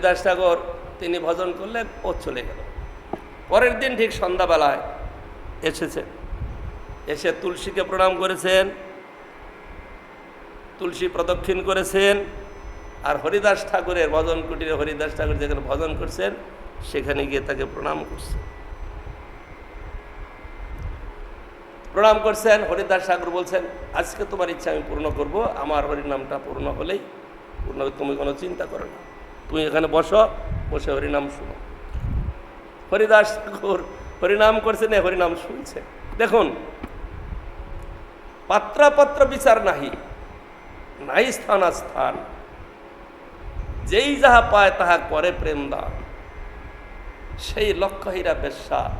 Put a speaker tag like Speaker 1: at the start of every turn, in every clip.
Speaker 1: হরিদাস ঠাকুর, তিনি ভজন করলেন, ও চলে গেল। পরের দিন ঠিক সন্ধ্যাবেলায় এসেছেন এসে তুলসীকে প্রণাম করেছেন, তুলসী প্রদক্ষিণ করেছেন, আর হরিদাস ঠাকুরের ভজন কুটিরে হরিদাস ঠাকুর যেখানে ভজন করছেন, সেখানে গিয়ে তাকে প্রণাম করছেন প্রণাম করছেন, হরিদাস ঠাকুর বলছেন, আজকে তোমার ইচ্ছা আমি পূর্ণ করব, আমার হরিনামটা পূর্ণ হলেই, পূর্ণ, তুমি কোনো চিন্তা করো না। তুমি এখানে বসো, বসে হরিনাম শুনো। হরিদাস ঠাকুর হরিনাম করছে না, হরিনাম শুনছে। দেখুন, পাত্রাপত্র বিচার নাহি, নাই স্থান স্থান যেই যাহা পায় তাহা করে প্রেম দান। সেই লক্ষ্যহীরা বেশ্যা,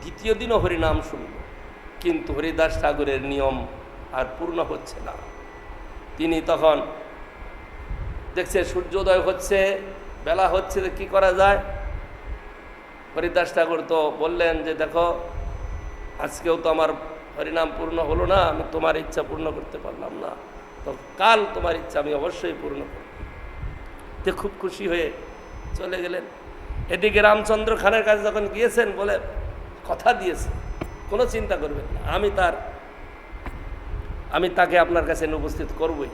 Speaker 1: দ্বিতীয় দিনও হরিনাম শুনল। কিন্তু হরিদাস ঠাকুরের নিয়ম আর পূর্ণ হচ্ছে না। তিনি তখন দেখছে সূর্যোদয় হচ্ছে, বেলা হচ্ছে কী করা যায়? হরিদাস ঠাকুর তো বললেন যে, দেখো, আজকেও তো আমার হরিনাম পূর্ণ হলো না, আমি তোমার ইচ্ছা পূর্ণ করতে পারলাম না। তো কাল তোমার ইচ্ছা আমি অবশ্যই পূর্ণ করব। তে খুব খুশি হয়ে চলে গেলেন। এদিকে রামচন্দ্র খানের কাছে যখন গিয়েছেন, বলে কথা দিয়েছে, কোনো চিন্তা করবেন না, আমি তার, আমি তাকে আপনার কাছে উপস্থিত করবই।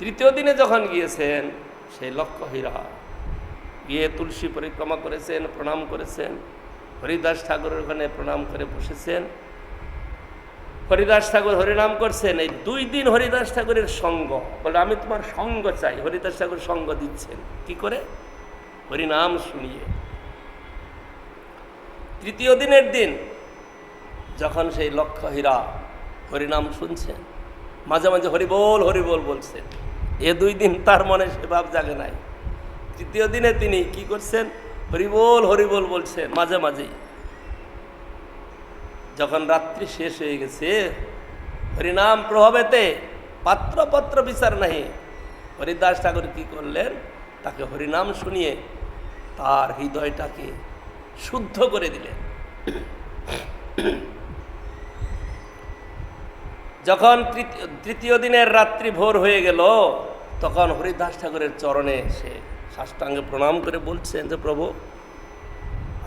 Speaker 1: তৃতীয় দিনে যখন গিয়েছেন, সেই লক্ষ্য হীরা। গিয়ে তুলসী পরিক্রমা করেছেন, প্রণাম করেছেন। হরিদাস ঠাকুরের ওখানে প্রণাম করে বসেছেন। হরিদাস ঠাকুর হরিনাম করছেন, এই দুই দিন হরিদাস ঠাকুরের সঙ্গ। বলে, আমি তোমার সঙ্গ চাই। হরিদাস ঠাকুর সঙ্গ দিচ্ছেন। কি করে? হরিনাম শুনিয়ে। তৃতীয় দিনের দিন যখন সেই লক্ষ্য হীরা হরিনাম শুনছেন, মাঝে মাঝে হরিবোল হরিবোল বলছেন। এ দুই দিন তার মনে সে ভাব জাগে নাই। তৃতীয় দিনে তিনি কি করছেন? হরিবোল হরিবোল বলছেন, মাঝে মাঝেই যখন রাত্রি শেষ হয়ে গেছে, হরিনাম প্রভাবেতে পাত্রপত্র বিচার নাহি। হরিদাস ঠাকুর কি করলেন? তাকে হরিনাম শুনিয়ে তার হৃদয়টাকে শুদ্ধ করে দিলেন। যখন তৃতীয়- দিনের রাত্রি ভোর হয়ে গেল, তখন হরিদাস ঠাকুরের চরণে সে সাষ্টাঙ্গে প্রণাম করে বলছেন যে, প্রভু,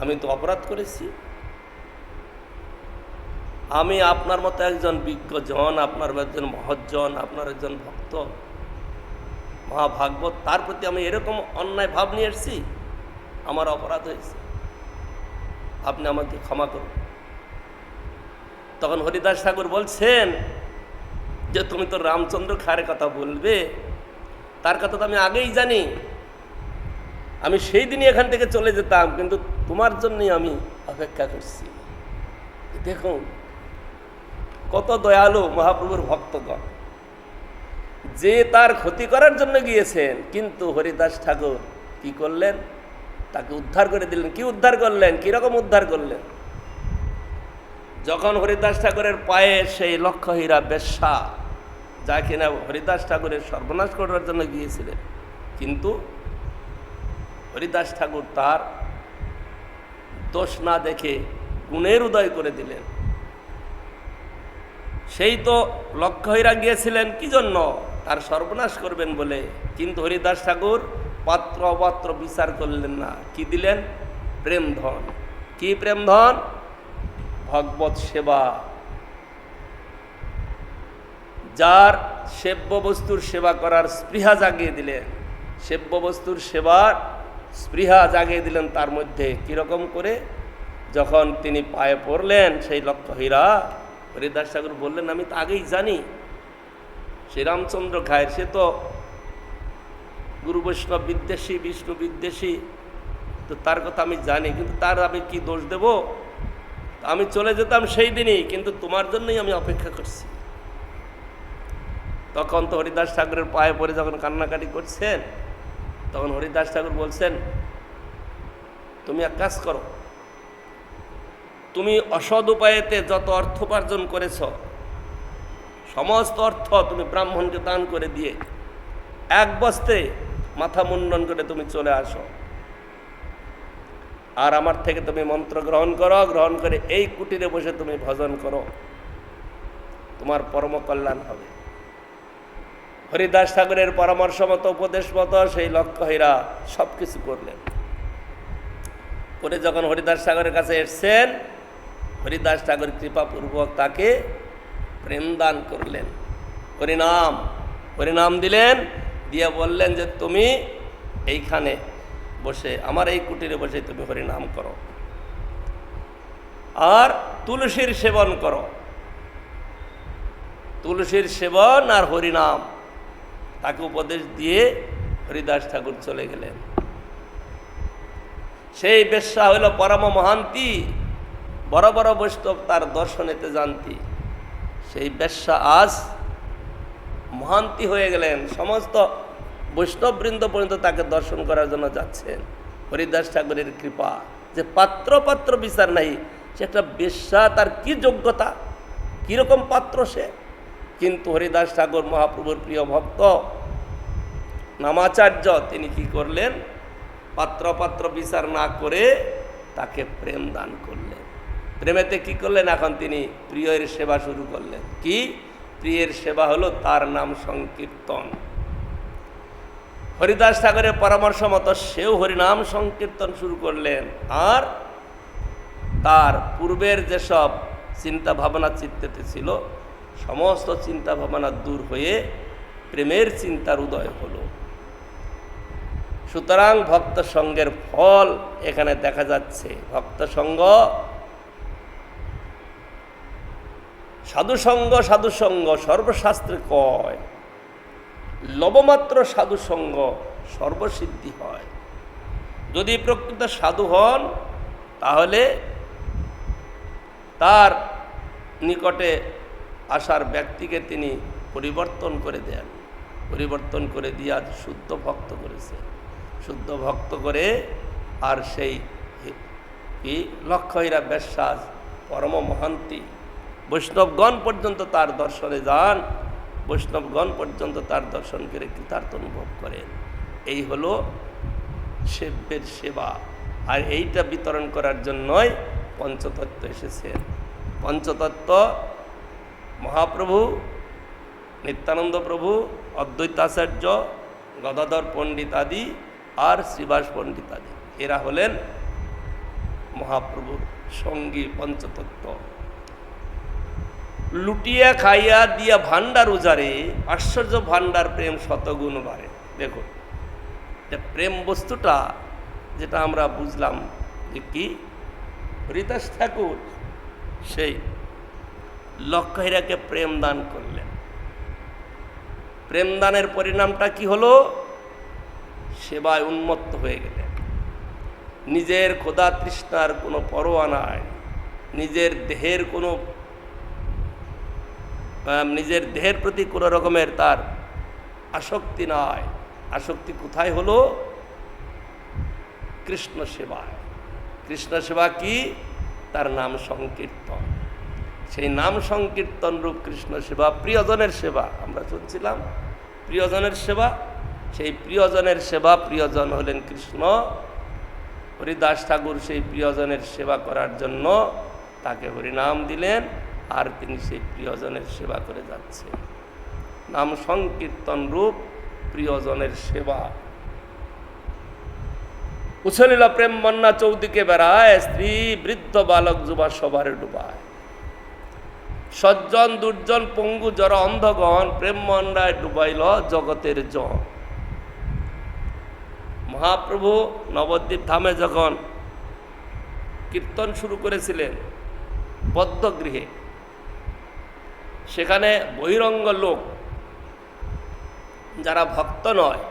Speaker 1: আমি তো অপরাধ করেছি। আমি আপনার মতো একজন বিজ্ঞজন আপনার একজন মহজ্জন আপনার একজন ভক্ত। মহাভাগবত, তার প্রতি আমি এরকম অন্যায় ভাব নিয়ে এসেছি, আমার অপরাধ হয়েছে। আপনি আমাকে ক্ষমা করুন। তখন হরিদাস ঠাকুর বলছেন যে তুমি তো রামচন্দ্র খায়ের কথা বলবে, তার কথা তো আমি আগেই জানি। আমি সেই দিনই এখান থেকে চলে যেতাম, কিন্তু তোমার জন্যই আমি অপেক্ষা করছি। দেখুন, কত দয়ালু মহাপ্রভুর ভক্তগণ। যে তার ক্ষতি করার জন্য গিয়েছেন, কিন্তু হরিদাস ঠাকুর কি করলেন? তাকে উদ্ধার করে দিলেন। কি উদ্ধার করলেন? কীরকম উদ্ধার করলেন? যখন হরিদাস ঠাকুরের পায়ে সেই লক্ষ্যহীরা বেশ্যা যা কিনা হরিদাস ঠাকুরের সর্বনাশ করার জন্য গিয়েছিলেন। কিন্তু হরিদাস ঠাকুর তার দোষ না দেখে গুণের উদয় করে দিলেন। সেই তো লক্ষ্যহীরা গিয়েছিলেন, কি জন্য? তার সর্বনাশ করবেন বলে। কিন্তু হরিদাস ঠাকুর পাত্র অপাত্র বিচার করলেন না। কি দিলেন? প্রেম ধন কি প্রেম ধন ভগবত সেবা। যার সেব্য বস্তুর সেবা করার স্পৃহা জাগিয়ে দিলেন। সেব্য বস্তুর সেবার স্পৃহা জাগিয়ে দিলেন তার মধ্যে কীরকম করে? যখন তিনি পায়ে পড়লেন, সেই লক্ষ্য হীরা, হরিদাস ঠাকুর বললেন, আমি তো আগেই জানি, শ্রীরামচন্দ্র খায়ের সে তো গুরু বৈষ্ণব বিদ্বেষী, বিষ্ণু বিদ্বেষী, তো তার কথা আমি জানি, কিন্তু তার আমি কি দোষ দেব? আমি চলে যেতাম সেই দিনই, কিন্তু তোমার জন্যই আমি অপেক্ষা করছি। তখন তো হরিদাস ঠাকুরের পায়ে পড়ে যখন কান্নাকাটি করছেন, তখন হরিদাস ঠাকুর বলছেন, তুমি এক কাজ করো। তুমি অসৎ উপায়েতে যত অর্থ উপার্জন করেছ, সমস্ত অর্থ তুমি ব্রাহ্মণকে দান করে দিয়ে এক বস্তে মাথা মুন্ডন করে তুমি চলে আসো। আর আমার থেকে তুমি মন্ত্র গ্রহণ করো, গ্রহণ করে এই কুটিরে বসে তুমি ভজন করো। তোমার পরম কল্যাণ হবে। হরিদাস ঠাকুরের পরামর্শ মতো, উপদেশ মতো, সেই লক্ষ্যহীরা সব কিছু করলেন। করে যখন হরিদাস ঠাকুরের কাছে এসছেন, হরিদাস ঠাকুর কৃপাপূর্বক তাকে প্রেমদান করলেন। হরিনাম হরিনাম দিলেন, দিয়ে বললেন যে, তুমি এইখানে বসে, আমার এই কুটিরে বসে তুমি হরিনাম করো। আর তুলসীর সেবন করো। তুলসীর সেবন আর হরিনাম। তাকে উপদেশ দিয়ে হরিদাস ঠাকুর চলে গেলেন। সেই বেশ্যা হইল পরম মহান্তি, বড় বড় বৈষ্ণব তার দর্শনেতে জানতি সেই বেশ্যা আজ মহান্তি হয়ে গেলেন, সমস্ত বৈষ্ণববৃন্দ পর্যন্ত তাকে দর্শন করার জন্য যাচ্ছেন। হরিদাস ঠাকুরের কৃপা, যে পাত্র পাত্র বিচার নাই, সে একটা বেশ্যা, তার কি যোগ্যতা, কীরকম পাত্র সে? কিন্তু হরিদাস ঠাকুর মহাপ্রভুর প্রিয় ভক্ত, নামাচার্য, তিনি কি করলেন? পাত্র পাত্র বিচার না করে তাকে প্রেম দান করলেন। প্রেমেতে কি করলেন? এখন তিনি প্রিয়ের সেবা শুরু করলেন। কি? প্রিয়ের সেবা হলো তার নাম সংকীর্তন। হরিদাস ঠাকুরের পরামর্শ মতো সেও হরিনাম সংকীর্তন শুরু করলেন। আর তার পূর্বের যেসব চিন্তা ভাবনা চিত্তেতে ছিল সমস্ত চিন্তা ভাবনা দূর হয়ে প্রেমের চিন্তার উদয় হলো। সুতরাং ভক্ত সঙ্গের ফল এখানে দেখা যাচ্ছে। ভক্ত সঙ্গ, সাধুসঙ্গ সাধুসঙ্গ সর্বশাস্ত্রে কয়। লবমাত্র সাধুসঙ্গ সর্বসিদ্ধি হয়। যদি প্রকৃত সাধু হন, তাহলে তার নিকটে আসার ব্যক্তিকে তিনি পরিবর্তন করে দেন। পরিবর্তন করে দিয়ে আজ শুদ্ধ ভক্ত করেছে। শুদ্ধ ভক্ত করে আর সেই কি? লক্ষ্যহীরা বিশ্বাস পরম মহান্তি। বৈষ্ণবগণ পর্যন্ত তার দর্শনে যান। বৈষ্ণবগণ পর্যন্ত তার দর্শন করে কৃতার্থ অনুভব করেন। এই হলো সেব্যের সেবা। আর এইটা বিতরণ করার জন্যই পঞ্চতত্ত্ব এসেছেন পঞ্চতত্ত্ব মহাপ্রভু, নিত্যানন্দ প্রভু, অদ্বৈতাচার্য, গদাধর পণ্ডিত আদি আর শ্রীবাস পণ্ডিত আদি। এরা হলেন মহাপ্রভুর সঙ্গী পঞ্চতত্ত্ব। লুটিয়া, খাইয়া, দিয়া ভান্ডার উজারে আশ্চর্য ভান্ডার প্রেম শতগুণ বাড়ে। দেখুন, যে প্রেম বস্তুটা যেটা আমরা বুঝলাম যে কি? হরিদাস ঠাকুর সেই লক্ষ্যহীরাকে প্রেম দান করলেন। প্রেমদানের পরিণামটা কি হলো? সেবায় উন্মত্ত হয়ে গেলেন। নিজের খোদা তৃষ্ণার কোনো পরোয়া নাই। নিজের দেহের কোনো নিজের দেহের প্রতি কোনো রকমের তার আসক্তি নয় আসক্তি কোথায় হলো? কৃষ্ণ সেবায়। কৃষ্ণ সেবা কি? তার নাম সংকীর্তন। সেই নাম সংকীর্তন রূপ কৃষ্ণ সেবা, প্রিয়জনের সেবা আমরা শুনছিলাম। প্রিয়জনের সেবা, সেই প্রিয়জনের সেবা, প্রিয়জন হলেন কৃষ্ণ। হরিদাস ঠাকুর সেই প্রিয়জনের সেবা করার জন্য তাকে হরিনাম দিলেন আর তিনি সেই প্রিয়জনের সেবা করে যাচ্ছেন নাম সংকীর্তন রূপ প্রিয়জনের সেবা। উছলিল প্রেম বন্যা চৌদিকে বেড়ায়, স্ত্রী বৃদ্ধ বালক যুবা সবার ডুবায়। সজ্জন, দুর্জন, পঙ্গু, জর, অন্ধগণ প্রেম মন্ডায় ডুবাইল জগতের জন। মহাপ্রভু নবদ্বীপ ধামে যখন কীর্তন শুরু করেছিলেন বদ্ধগৃহে সেখানে বহিরঙ্গ লোক যারা ভক্ত নয়,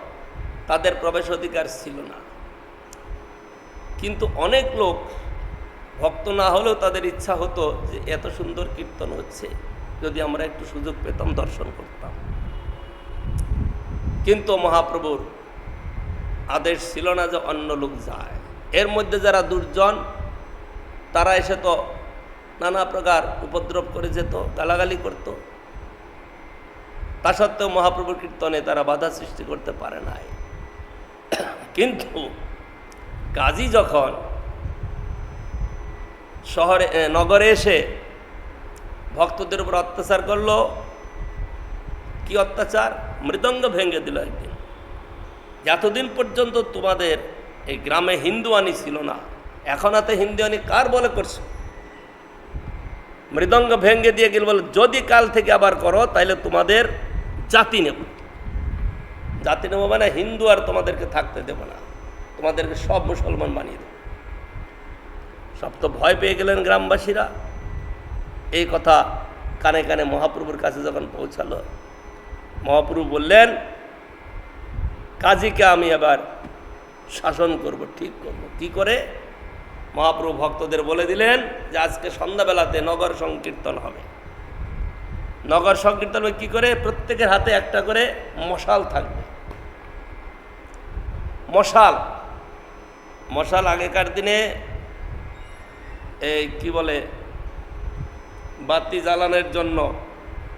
Speaker 1: তাদের প্রবেশ অধিকার ছিল না। কিন্তু অনেক লোক ভক্ত না হলেও তাদের ইচ্ছা হতো যে এত সুন্দর কীর্তন হচ্ছে। যদি আমরা একটু সুযোগ পেতাম, দর্শন করতাম। কিন্তু মহাপ্রভুর আদেশ ছিল না যে অন্য লোক যায়। এর মধ্যে যারা দুর্জন, তারা এসে তো নানা প্রকার উপদ্রব করে যেত, গালাগালি করত। তা সত্ত্বেও মহাপ্রভুর কীর্তনে তারা বাধা সৃষ্টি করতে পারে নাই। কিন্তু কাজী যখন শহরে নগরে এসে ভক্তদের উপর অত্যাচার করল। কি অত্যাচার? মৃদঙ্গ ভেঙে দিল একদিন। এতদিন পর্যন্ত তোমাদের এই গ্রামে হিন্দু আনি ছিল না। এখন হাতে হিন্দু আনি কার বলে করছ? মৃদঙ্গ ভেঙে দিয়ে গেল বলে, যদি কাল থেকে আবার করো তাহলে তোমাদের জাতি নেব। জাতি নেব মানে হিন্দু আর তোমাদেরকে থাকতে দেব না। তোমাদেরকে সব মুসলমান বানিয়ে দেব। সব তো ভয় পেয়ে গেলেন গ্রামবাসীরা। এই কথা কানে কানে মহাপ্রভুর কাছে যখন পৌঁছালো, মহাপ্রভু বললেন, কাজীকে আমি এবার শাসন করব, ঠিক করব। কি করে? মহাপ্রভু ভক্তদের বলে দিলেন যে আজকে সন্ধ্যাবেলাতে নগর সংকীর্তন হবে। নগর সংকীর্তন কি করে? প্রত্যেকের হাতে একটা করে মশাল থাকবে। মশাল মশাল আগেকার দিনে এই কি বলে, বাতি জ্বালানোর জন্য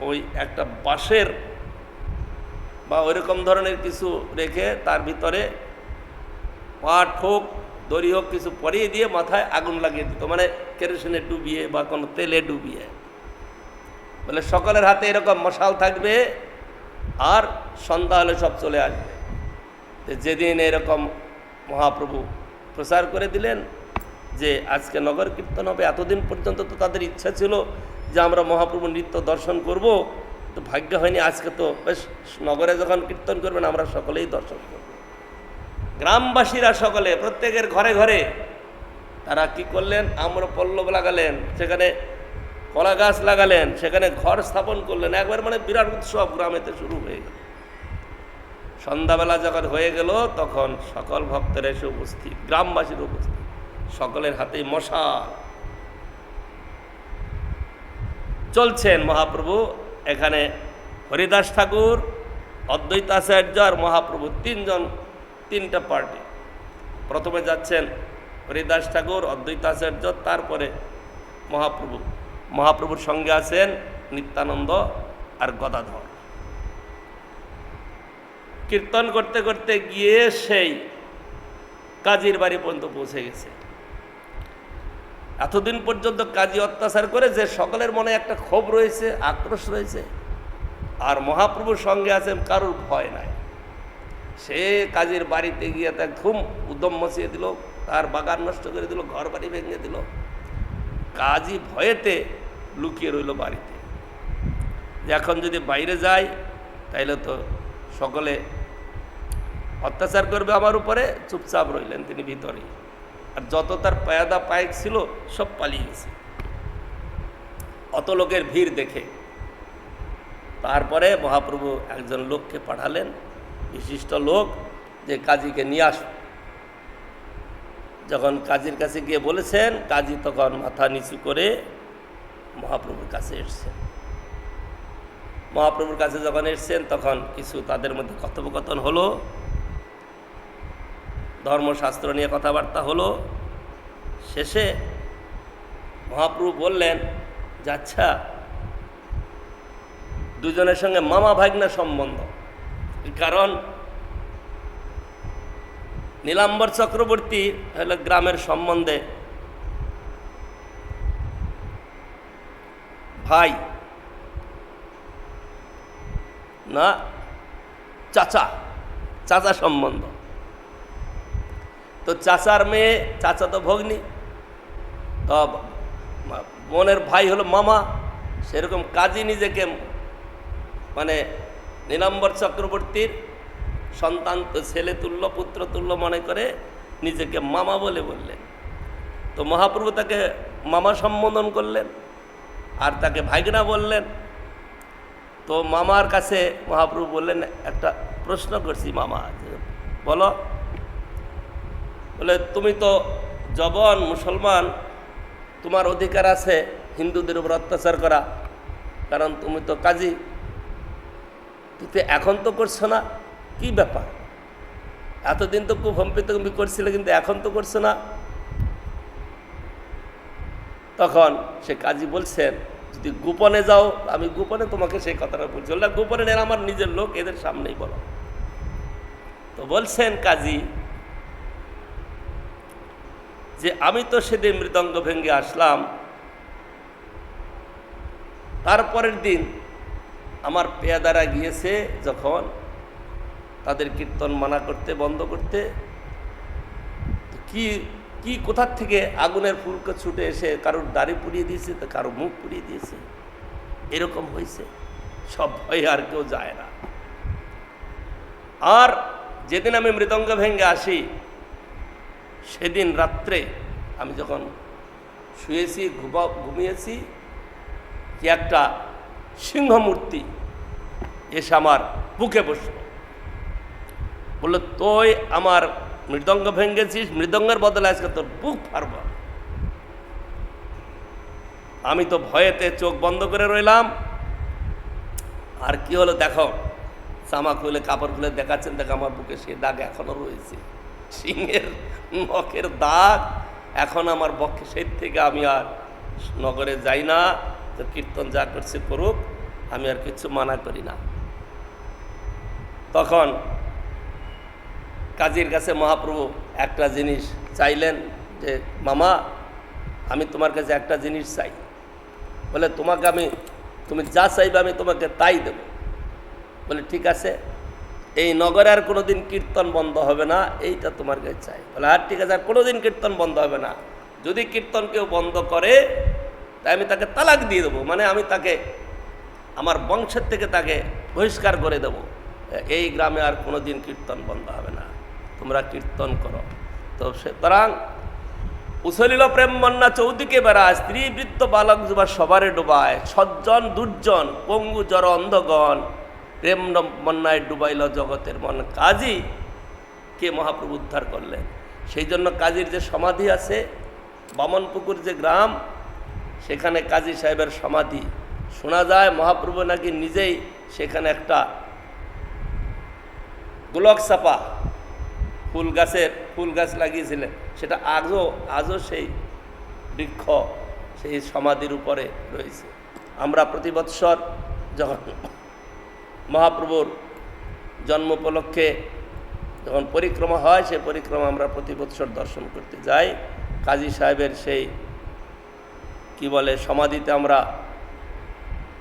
Speaker 1: ওই একটা বাঁশের বা ওইরকম ধরনের কিছু রেখে তার ভিতরে পাট হোক, দড়ি হোক কিছু পরিয়ে দিয়ে মাথায় আগুন লাগিয়ে দিত মানে কেরোসিনে ডুবিয়ে বা কোনো তেলে ডুবিয়ে। বলে সকলের হাতে এরকম মশাল থাকবে আর সন্ধ্যা হলে সব চলে আসবে। যেদিন এরকম মহাপ্রভু প্রচার করে দিলেন যে আজকে নগর কীর্তন হবে, এতদিন পর্যন্ত তো তাদের ইচ্ছা ছিল যে আমরা মহাপ্রভু নৃত্য দর্শন করব। তো ভাগ্য হয়নি, আজকে তো বেশ নগরে যখন কীর্তন করবেন, আমরা সকলেই দর্শন করব। গ্রামবাসীরা সকলে, প্রত্যেকের ঘরে ঘরে, তারা কি করলেন? আমরা পল্লব লাগালেন, সেখানে কলা গাছ লাগালেন, সেখানে ঘর স্থাপন করলেন। একবার মানে বিরাট উৎসব গ্রামেতে শুরু হয়ে গেল। সন্ধ্যাবেলা যখন হয়ে গেল, তখন সকল ভক্তের এসে উপস্থিত, গ্রামবাসীর উপস্থিত। সকলের হাতেই মশা। চলছেন মহাপ্রভু, এখানে হরিদাস ঠাকুর অদ্বৈতাচার্য আর মহাপ্রভু তিনজন, তিনটা পার্টি প্রথমে যাচ্ছেন হরিদাস ঠাকুর অদ্বৈতাচার্য তারপরে মহাপ্রভু। মহাপ্রভুর সঙ্গে আছেন নিত্যানন্দ আর গদাধর। কীর্তন করতে করতে গিয়ে সেই কাজীর বাড়ি পর্যন্ত পৌঁছে গেছে। এতদিন পর্যন্ত কাজী অত্যাচার করে যে সকলের মনে একটা ক্ষোভ রয়েছে, আক্রোশ রয়েছে, আর মহাপ্রভুর সঙ্গে আছেন কারোর ভয় নাই। সে কাজের বাড়িতে গিয়ে তার ঘুম উদ্যম মচিয়ে দিল, তার বাগান নষ্ট করে দিল ঘর বাড়ি ভেঙে দিল। কাজী ভয়েতে লুকিয়ে রইল বাড়িতে। এখন যদি বাইরে যায়, তাইলে তো সকলে অত্যাচার করবে আমার উপরে, চুপচাপ রইলেন তিনি ভিতরে আর যত তার পায়াদা পায়েক ছিল, সব পালিয়ে গেছে। অত লোকের ভিড় দেখে। তারপরে মহাপ্রভু একজন লোককে পাঠালেন, বিশিষ্ট লোক, যে কাজীকে নিয়ে আস যখন কাজীর কাছে গিয়ে বলেছেন, কাজী তখন মাথা নিচু করে মহাপ্রভুর কাছে এসছেন। মহাপ্রভুর কাছে যখন এসছেন, তখন কিছু তাদের মধ্যে কথোপকথন হলো। ধর্মশাস্ত্র নিয়ে কথাবার্তা হলো। শেষে মহাপ্রভু বললেন যে আচ্ছা দুজনের সঙ্গে মামা ভাগ্না সম্বন্ধ। কারণ, নীলাম্বর চক্রবর্তী হলো গ্রামের সম্বন্ধে ভাই, না, চাচা চাচা সম্বন্ধ। তো চাচার মেয়ে, চাচা তো ভগ্নি। তো বোনের ভাই হলো মামা, সেরকম কাজী নিজেকে মানে নীলাম্বর চক্রবর্তীর সন্তান তো ছেলে তুল্য, পুত্র তুল্য মনে করে নিজেকে মামা বলে বললেন। তো মহাপ্রভু তাকে মামা সম্বোধন করলেন আর তাকে ভাইগনা বললেন। তো মামার কাছে মহাপ্রভু বললেন, একটা প্রশ্ন করছি মামা, বলো বলে, তুমি তো জবন, মুসলমান, তোমার অধিকার আছে হিন্দুদের উপর অত্যাচার করা, কারণ তুমি তো কাজী। কিন্তু এখন তো করছ না, কি ব্যাপার? এতদিন তো খুব হম্পিত কম্পি করছিলে, কিন্তু এখন তো করছ না? তখন সে কাজী বলছেন, যদি গোপনে যাও, আমি গোপনে তোমাকে সেই কথাটা বলছি। গোপনে নেন, আমার নিজের লোক, এদের সামনেই বলো। তো বলছেন কাজী যে আমি তো সেদিন মৃদঙ্গ ভেঙ্গে আসলাম। তারপরের দিন আমার পেয়াদারা গিয়েছে যখন তাদের কীর্তন মানা করতে, বন্ধ করতে। কি কি, কোথার থেকে আগুনের ফুলকে ছুটে এসে কারোর দাড়ি পুড়িয়ে দিয়েছে তো কারও মুখ পুড়িয়ে দিয়েছে? এরকম হয়েছে। সব ভয়ে আর কেউ যায় না। আর যেদিন আমি মৃদঙ্গ ভেঙ্গে আসি সেদিন রাত্রে আমি যখন শুয়েছি, ঘুমা, ঘুমিয়েছি কি একটা সিংহমূর্তি এসে আমার বুকে বসল। বলল, তুই আমার মৃদঙ্গ ভেঙ্গেছিস মৃদঙ্গের বদলে আজকে তোর বুক ফারব আমি তো ভয়েতে চোখ বন্ধ করে রইলাম। আর কি হলো দেখো, জামা খুলে, কাপড় খুলে দেখাচ্ছেন, দেখো আমার বুকে সে দাগ এখনও রয়েছে। সিংহের নখের দাগ। এখন আমার বক্ষে সেই থেকে আমি আর নগরে যাই না তো কীর্তন যা করছে করুক, আমি আর কিছু মানা করি না। তখন কাজীর কাছে মহাপ্রভু একটা জিনিস চাইলেন যে, মামা, আমি তোমার কাছে একটা জিনিস চাই। বলে, তোমাকে আমি, তুমি যা চাইবে আমি তোমাকে তাই দেব। বলে, ঠিক আছে। এই নগরে আর কোনোদিন কীর্তন বন্ধ হবে না, এইটা তোমার কাছে চাই। বলে, আর ঠিক আছে, আর কোনো দিন কীর্তন বন্ধ হবে না। যদি কীর্তন কেউ বন্ধ করে, তাই আমি তাকে তালাক দিয়ে দেবো। মানে আমি তাকে, আমার বংশের থেকে তাকে বহিষ্কার করে দেব। এই গ্রামে আর কোনো দিন কীর্তন বন্ধ হবে না। তোমরা কীর্তন করো। তো সুতরাং উছলিল প্রেম বন্যা চৌদিকে বেড়ায়, স্ত্রী বৃত্ত বালক যুবা সবারে ডোবায়। সজ্জন, দুর্জন, পঙ্গু জর অন্ধগণ। প্রেম বন্যায় ডুবাইল জগতের মন। কাজী কে মহাপ্রভু উদ্ধার করলেন। সেই জন্য কাজীর যে সমাধি আছে, বামনপুকুর যে গ্রাম, সেখানে কাজী সাহেবের সমাধি। শোনা যায় মহাপ্রভু নাকি নিজেই সেখানে একটা গোলক চাপা ফুল গাছের, ফুল গাছ লাগিয়েছিলেন। সেটা আজও আজও সেই বৃক্ষ, সেই সমাধির উপরে রয়েছে। আমরা প্রতি বৎসর যখন মহাপ্রভুর জন্ম উপলক্ষে যখন পরিক্রমা হয়, সেই পরিক্রমা আমরা প্রতি বৎসর দর্শন করতে যাই। কাজী সাহেবের সেই, কি বলে, সমাধিতে আমরা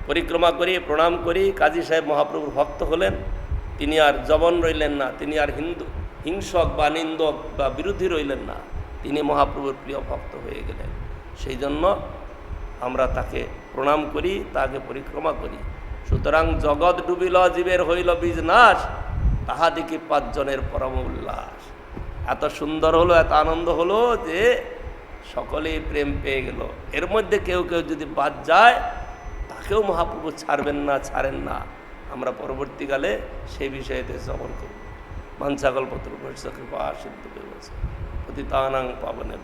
Speaker 1: পরিক্রমা করি, প্রণাম করি। কাজী সাহেব মহাপ্রভুর ভক্ত হলেন। তিনি আর জবন রইলেন না, তিনি আর হিন্দু, হিংসক বা নিন্দক বা বিরোধী রইলেন না। তিনি মহাপ্রভুর প্রিয় ভক্ত হয়ে গেলেন। সেই জন্য আমরা তাকে প্রণাম করি, তাকে পরিক্রমা করি। সুতরাং জগৎ ডুবিল, জীবের হইল বীজ নাশ পাঁচজনের পরম উল্লাস। এত সুন্দর হলো, এত আনন্দ হলো যে সকলেই প্রেম পেয়ে গেল। এর মধ্যে কেউ কেউ যদি বাদ যায়, তাকেও মহাপ্রভু ছাড়বেন না, ছাড়েন না। আমরা পরবর্তীকালে সেই বিষয়েতে শ্রবণ করব। মানসাকল্পত্র কৃপা সিদ্ধ ব্যবস্থা পতিতানাং পাবনের